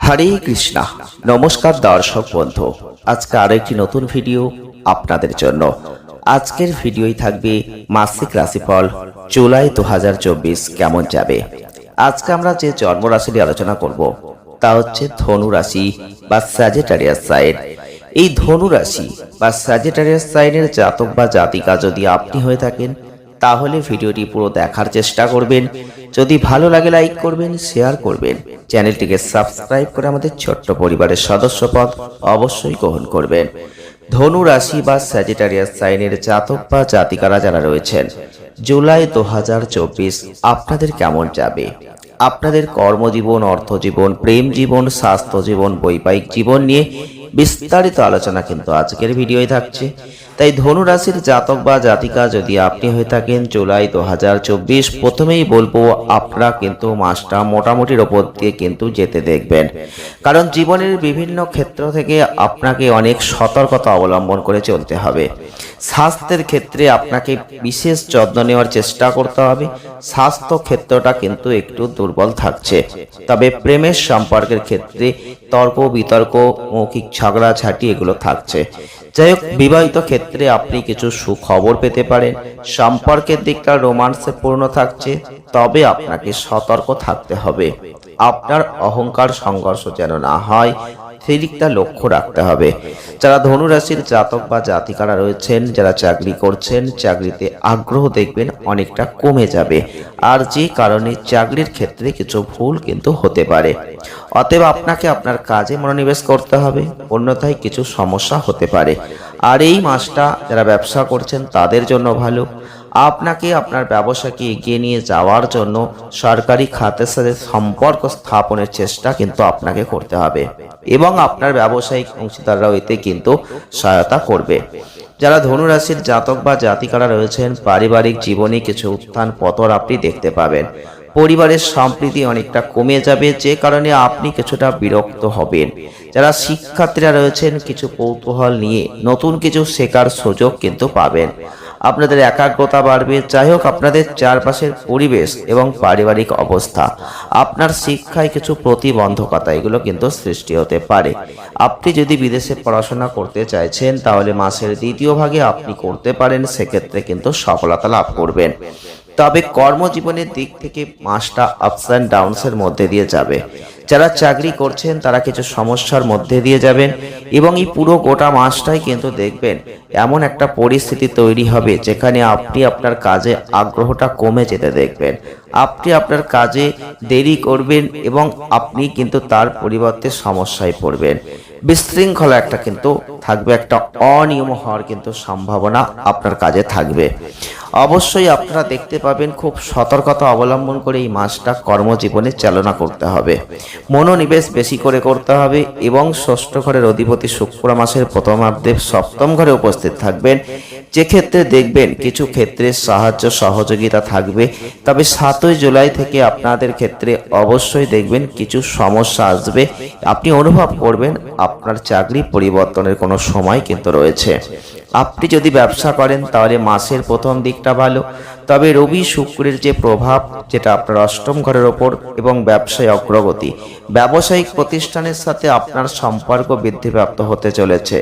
হরে কৃষ্ণা। নমস্কার দর্শক বন্ধু। আজকে আরও একটি নতুন ভিডিও আপনাদের জন্য। আজকের ভিডিওই থাকবে মাসিক রাশিফল, জুলাই দু হাজার চব্বিশ কেমন যাবে? আজকে আমরা যে জন্ম রাশি নিয়ে আলোচনা করব, তা হচ্ছে ধনু রাশি বা স্যাজেটারিয়াস সাইন এই ধনু রাশি বা স্যাজেটারিয়াস সাইনের জাতক বা জাতিকা যদি আপনি হয়ে থাকেন তাহলে ভিডিওটি পুরো দেখার চেষ্টা করবেন। যদি ভালো লাগে লাইক করবেন, শেয়ার করবেন। চ্যানেলটিকে সাবস্ক্রাইব করে আমাদের ছোট্ট পরিবারের সদস্যপদ অবশ্যই গ্রহণ করবেন। ধনু রাশি বা স্যাজিটারিয়াস সাইনের জাতক বা জাতিকারা যারা রয়েছেন, জুলাই দু হাজার চব্বিশ আপনাদের কেমন যাবে? আপনাদের কর্মজীবন, অর্থজীবন, প্রেম জীবন স্বাস্থ্য জীবন বৈবাহিক জীবন নিয়ে বিস্তারিত আলোচনা কিন্তু আজকের ভিডিওয় থাকছে। তাই ধনু রাশির জাতক বা জাতিকা যদি আপনি হয়ে থাকেন জুলাই দু হাজার চব্বিশ, প্রথমেই বলব আপনারা কিন্তু মাসটা মোটামুটির ওপর দিয়ে কিন্তু যেতে দেখবেন। কারণ জীবনের বিভিন্ন ক্ষেত্র থেকে আপনাকে অনেক সতর্কতা অবলম্বন করে চলতে হবে। স্বাস্থ্যের ক্ষেত্রে আপনাকে বিশেষ যত্ন নেওয়ার চেষ্টা করতে হবে। স্বাস্থ্য ক্ষেত্রটা কিন্তু একটু দুর্বল থাকছে। তবে প্রেমের সম্পর্কের ক্ষেত্রে তর্ক, বিতর্ক, মৌখিক ঝগড়াঝাটি এগুলো থাকছে। যাই হোক, বিবাহিত ক্ষেত্রে আপনি কিছু সুখবর পেতে পারেন। সম্পর্কের দিকটা রোমান্সে পূর্ণ থাকছে, তবে আপনাকে সতর্ক থাকতে হবে। আপনার অহংকার সংঘর্ষ যেন না হয় সেই দিকটা লক্ষ্য রাখতে হবে। যারা ধনুরাশির জাতক বা জাতিকারা রয়েছেন, যারা চাকরি করছেন, চাকরিতে আগ্রহ দেখবেন অনেকটা কমে যাবে। আর যে কারণে চাকরির ক্ষেত্রে কিছু ভুল কিন্তু হতে পারে। অতএব আপনাকে আপনার কাজে মনোনিবেশ করতে হবে, অন্যথায় কিছু সমস্যা হতে পারে। আর এই মাসটা যারা ব্যবসা করছেন, তাদের জন্য ভালো। আপনাকে আপনার ব্যবসাকে এগিয়ে নিয়ে যাওয়ার জন্য সরকারি খাতের সাথে সম্পর্ক স্থাপনের চেষ্টা কিন্তু আপনাকে করতে হবে এবং আপনার ব্যবসায়িক অংশীদাররাও এতে কিন্তু সহায়তা করবে। যারা ধনুরাশির জাতক বা জাতিকারা রয়েছেন, পারিবারিক জীবনে কিছু উত্থান পতর আপনি দেখতে পাবেন। পরিবারের সম্প্রীতি অনেকটা কমে যাবে, যে কারণে আপনি কিছুটা বিরক্ত হবেন। যারা শিক্ষার্থীরা রয়েছেন, কিছু কৌতূহল নিয়ে নতুন কিছু শেখার সুযোগ কিন্তু পাবেন। আপনাদের একাগ্রতা বাড়বে। যাই হোক, আপনাদের চারপাশের পরিবেশ এবং পারিবারিক অবস্থা, আপনার শিক্ষায় কিছু প্রতিবন্ধকতা, এগুলো কিন্তু সৃষ্টি হতে পারে। আপনি যদি বিদেশে পড়াশোনা করতে চাইছেন, তাহলে মাসের দ্বিতীয় ভাগে আপনি করতে পারেন, সেক্ষেত্রে কিন্তু সফলতা লাভ করবেন। তবে কর্মজীবনের দিক থেকে মাসটা আপস অ্যান্ড ডাউনসের মধ্যে দিয়ে যাবে। যারা চাকরি করছেন, তারা কিছু সমস্যার মধ্যে দিয়ে যাবেন এবং এই পুরো গোটা মাসটাই কিন্তু দেখবেন এমন একটা পরিস্থিতি তৈরি হবে যেখানে আপনি আপনার কাজে আগ্রহটা কমে যেতে দেখবেন। আপনি আপনার কাজে দেরি করবেন এবং আপনি কিন্তু তার পরিবর্তে সমস্যায় পড়বেন। বিশৃঙ্খলা একটা কিন্তু থাকবে, একটা অনিয়ম হওয়ার কিন্তু সম্ভাবনা আপনার কাজে থাকবে। অবশ্যই আপনারা দেখতে পাবেন, খুব সতর্কতা অবলম্বন করে এই মাসটা কর্মজীবনে চালনা করতে হবে। মনোনিবেশ বেশি করে করতে হবে এবং ষষ্ঠ ঘরের অধিপতি শুক্র মাসের প্রথমার্ধে সপ্তম ঘরে উপস্থিত থাকবেন। যে ক্ষেত্রে দেখবেন কিছু ক্ষেত্রে সাহায্য সহযোগিতা থাকবে, তবে সাতই জুলাই থেকে আপনাদের ক্ষেত্রে অবশ্যই দেখবেন কিছু সমস্যা আসবে। আপনি অনুভব করবেন আপনার চাকরি পরিবর্তনের কোনো সময় কিন্তু রয়েছে। আপনি যদি ব্যবসা করেন, তাহলে মাসের প্রথম দিকটা ভালো। তবে রবি শুক্রের যে প্রভাব, যেটা আপনার অষ্টম ঘরের ওপর এবং ব্যবসায় অগ্রগতি, ব্যবসায়িক প্রতিষ্ঠানের সাথে আপনার সম্পর্ক বৃদ্ধিপ্রাপ্ত হতে চলেছে।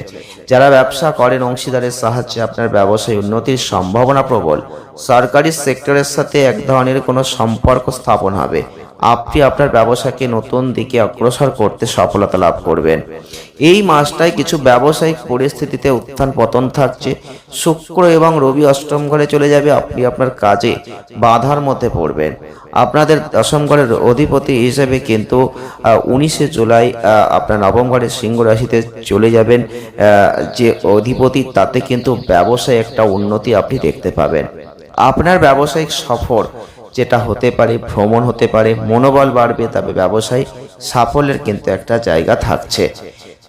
যারা ব্যবসা করেন, অংশীদারের সাহায্যে আপনার ব্যবসায় উন্নতির সম্ভাবনা প্রবল। সরকারি সেক্টরের সাথে এক ধরনের কোনো সম্পর্ক স্থাপন হবে। আপনি আপনার ব্যবসাকে নতুন দিকে অগ্রসর করতে সফলতা লাভ করবেন। এই মাসটায় কিছু ব্যবসায়িক পরিস্থিতিতে উত্থান পতন থাকছে। শুক্র এবং রবি অষ্টম ঘরে চলে যাবে, আপনি আপনার কাজে বাধার মধ্যে পড়বেন। আপনাদের দশম ঘরের অধিপতি হিসেবে কিন্তু উনিশে জুলাই আপনার নবম ঘরের সিংহ রাশিতে চলে যাবেন। যে অধিপতি, তাতে কিন্তু ব্যবসায় একটা উন্নতি আপনি দেখতে পাবেন। আপনার ব্যবসায়িক সফর যেটা হতে পারে, ভ্রমণ হতে পারে, মনোবল বাড়বে, তবে ব্যবসায় সাফল্যের কিন্তু একটা জায়গা থাকছে।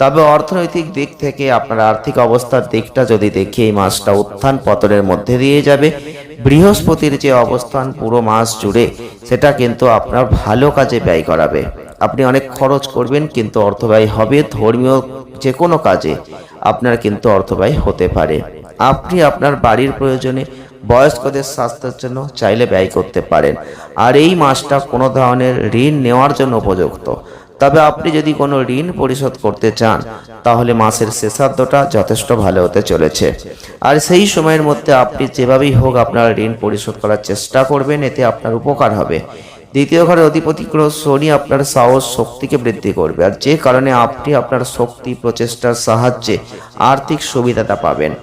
তবে অর্থনৈতিক দিক থেকে আপনার আর্থিক অবস্থার দিকটা যদি দেখি, এই মাসটা উত্থান পতনের মধ্যে দিয়ে যাবে। বৃহস্পতির যে অবস্থান পুরো মাস জুড়ে, সেটা কিন্তু আপনার ভালো কাজে ব্যয় করাবে। আপনি অনেক খরচ করবেন, কিন্তু অর্থ ব্যয় হবে ধর্মীয় যে কোনো কাজে, আপনার কিন্তু অর্থ ব্যয় হতে পারে। আপনি আপনার বাড়ির প্রয়োজনে বয়স্কদের স্বাস্থ্যের জন্য চাইলে ব্যয় করতে পারেন। আর এই মাসটা কোনো ধরনের ঋণ নেওয়ার জন্য উপযুক্ত। তবে আপনি যদি কোনো ঋণ পরিশোধ করতে চান, তাহলে মাসের শেষার্ধটা যথেষ্ট ভালো হতে চলেছে। আর সেই সময়ের মধ্যে আপনি যেভাবেই হোক আপনার ঋণ পরিশোধ করার চেষ্টা করবেন, এতে আপনার উপকার হবে। দ্বিতীয় ঘরে অধিপতি গ্রহ শনি আপনার সাহস শক্তিকে বৃদ্ধি করবে, আর যে কারণে আপনি আপনার শক্তি, প্রচেষ্টার সাহায্যে আর্থিক সুবিধাটা পাবেন।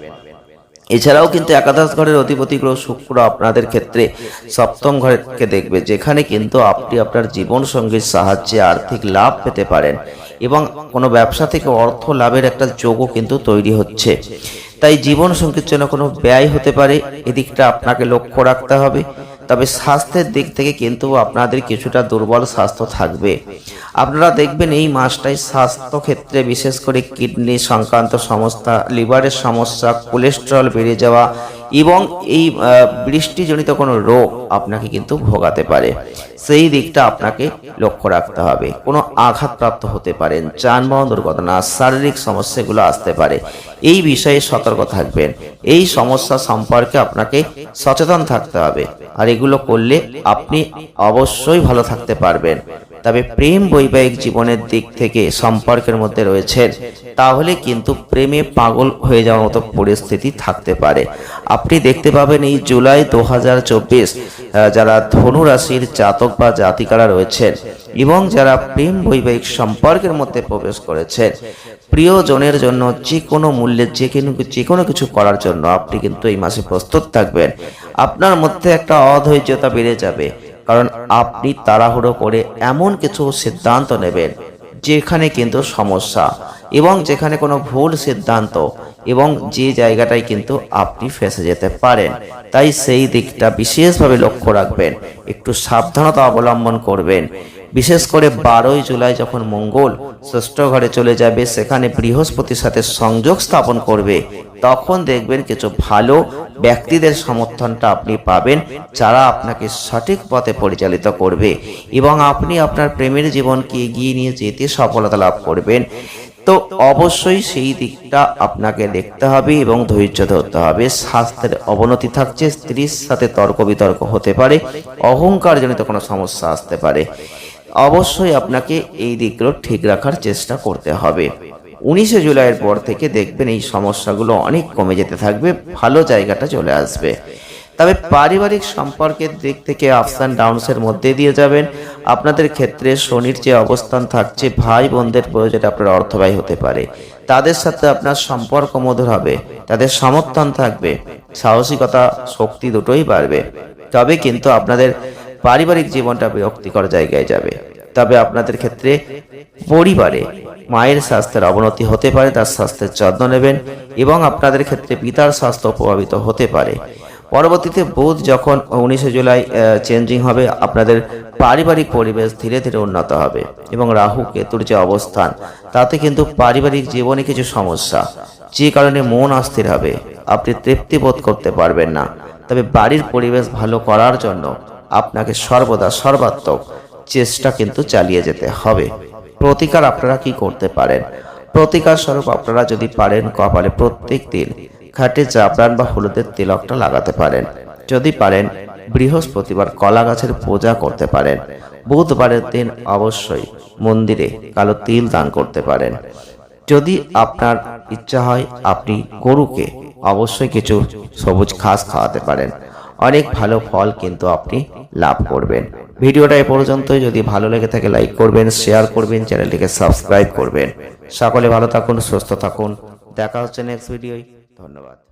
এছাড়াও কিন্তু একাদশ ঘরের অধিপতি গ্রহ শুক্র আপনাদের ক্ষেত্রে সপ্তম ঘরকে দেখবে, যেখানে কিন্তু আপনি আপনার জীবন সঙ্গীর সাহায্যে আর্থিক লাভ পেতে পারেন এবং কোনো ব্যবসা থেকে অর্থ লাভের একটা যোগও কিন্তু তৈরি হচ্ছে। তাই জীবন সঙ্গীর জন্য কোনো ব্যয় হতে পারে, এদিকটা আপনাকে লক্ষ্য রাখতে হবে। তবে স্বাস্থ্যের দিক থেকে কিন্তু আপনাদের কিছুটা দুর্বল স্বাস্থ্য থাকবে। আপনারা দেখবেন এই মাসটাই স্বাস্থ্য ক্ষেত্রে বিশেষ করে কিডনি সংক্রান্ত সমস্যা, লিভারের সমস্যা কোলেস্ট্রল বেড়ে যাওয়া এবং এই বৃষ্টিজনিত কোনো রোগ আপনাকে কিন্তু ভোগাতে পারে। সেই দিকটা আপনাকে লক্ষ্য রাখতে হবে। কোনো আঘাতপ্রাপ্ত হতে পারেন, যানবাহন দুর্ঘটনা, শারীরিক সমস্যাগুলো আসতে পারে। এই বিষয়ে সতর্ক থাকবেন। এই সমস্যা সম্পর্কে আপনাকে সচেতন থাকতে হবে। আর এগুলো করলে আপনি অবশ্যই ভালো থাকতে পারবেন। তবে প্রেম বৈবাহিক জীবনের দিক থেকে সম্পর্কের মধ্যে রয়েছেন তাহলে কিন্তু প্রেমে পাগল হয়ে যাওয়ার মতো পরিস্থিতি থাকতে পারে। আপনি দেখতে পাবেন এই জুলাই দু হাজার চব্বিশ যারা ধনু রাশির জাতক বা জাতিকারা রয়েছেন এবং যারা প্রেম বৈবাহিক সম্পর্কের মধ্যে প্রবেশ করেছেন, প্রিয়জনের জন্য যে কোনো মূল্যে যে কোনো যে কোনো কিছু করার জন্য আপনি কিন্তু এই মাসে প্রস্তুত থাকবেন। আপনার মধ্যে একটা অধৈর্যতা বেড়ে যাবে। কারণ আপনি তাড়াহুড়ো করে এমন কিছু সিদ্ধান্ত নেবেন যেখানে কিন্তু সমস্যা এবং যেখানে কোনো ভুল সিদ্ধান্ত এবং যে জায়গাটায় কিন্তু আপনি ফেসে যেতে পারেন। তাই সেই দিকটা বিশেষভাবে লক্ষ্য রাখবেন, একটু সাবধানতা অবলম্বন করবেন। বিশেষ করে বারোই জুলাই যখন মঙ্গল ষষ্ঠ ঘরে চলে যাবে, সেখানে বৃহস্পতির সাথে সংযোগ স্থাপন করবে তখন দেখবেন কিছু ভালো ব্যক্তিদের সমর্থনটা আপনি পাবেন, যারা আপনাকে সঠিক পথে পরিচালিত করবে এবং আপনি আপনার প্রেমের জীবনকে এগিয়ে নিয়ে যেতে সফলতা লাভ করবেন। তো অবশ্যই সেই দিকটা আপনাকে দেখতে হবে এবং ধৈর্য ধরতে হবে। স্বাস্থ্যের অবনতি থাকছে, স্ত্রীর সাথে তর্ক বিতর্ক হতে পারে, অহংকারজনিত কোনো সমস্যা আসতে পারে। অবশ্যই আপনাকে এই দিকগুলো ঠিক রাখার চেষ্টা করতে হবে। উনিশে জুলাইয়ের পর থেকে দেখবেন এই সমস্যাগুলো অনেক কমে যেতে থাকবে, ভালো জায়গাটা চলে আসবে। তবে পারিবারিক সম্পর্কের দিক থেকে আপস অ্যান্ড ডাউনসের মধ্যে দিয়ে যাবেন। আপনাদের ক্ষেত্রে শনির যে অবস্থান থাকছে ভাই বোনদের প্রয়োজনে আপনার অর্থব্যয় হতে পারে। তাদের সাথে আপনার সম্পর্ক মধুর হবে, তাদের সমর্থন থাকবে, সাহসিকতা, শক্তি দুটোই বাড়বে। তবে কিন্তু আপনাদের পারিবারিক জীবনটা বিরক্তিকর জায়গায় যাবে। তবে আপনাদের ক্ষেত্রে পরিবারে মায়ের স্বাস্থ্যের অবনতি হতে পারে, তার স্বাস্থ্যের যত্ন নেবেন এবং আপনাদের ক্ষেত্রে পিতার স্বাস্থ্য প্রভাবিত হতে পারে। পরবর্তীতে বুধ যখন উনিশে জুলাই চেঞ্জিং হবে, আপনাদের পারিবারিক পরিবেশ ধীরে ধীরে উন্নত হবে এবং রাহু কেতুর যে অবস্থান, তাতে কিন্তু পারিবারিক জীবনে কিছু সমস্যা, যে কারণে মন অস্থির হবে, আপনি তৃপ্তি বোধ করতে পারবেন না। তবে বাড়ির পরিবেশ ভালো করার জন্য আপনাকে সর্বদা সর্বাত্মক চেষ্টা কিন্তু চালিয়ে যেতে হবে। প্রতিকার আপনারা কি করতে পারেন? প্রতিকার স্বরূপ আপনারা যদি পারেন কপালে প্রত্যেক দিন খাটে জাফরান বা হলুদের তিলকটা লাগাতে পারেন। যদি পারেন, বৃহস্পতিবার কলা গাছের পূজা করতে পারেন। বুধবারের দিন অবশ্যই মন্দিরে কালো তিল দান করতে পারেন। যদি আপনার ইচ্ছা হয়, আপনি গরুকে অবশ্যই কিছু সবুজ ঘাস খাওয়াতে পারেন। অনেক ভালো ফল কিন্তু আপনি লাভ করবেন। ভিডিওটা এ পর্যন্ত যদি ভালো লেগে থাকে লাইক করবেন শেয়ার করবেন, চ্যানেলটিকে সাবস্ক্রাইব করবেন। সকলে ভালো থাকুন, সুস্থ থাকুন। দেখা হচ্ছে নেক্সট ভিডিওয় ধন্যবাদ।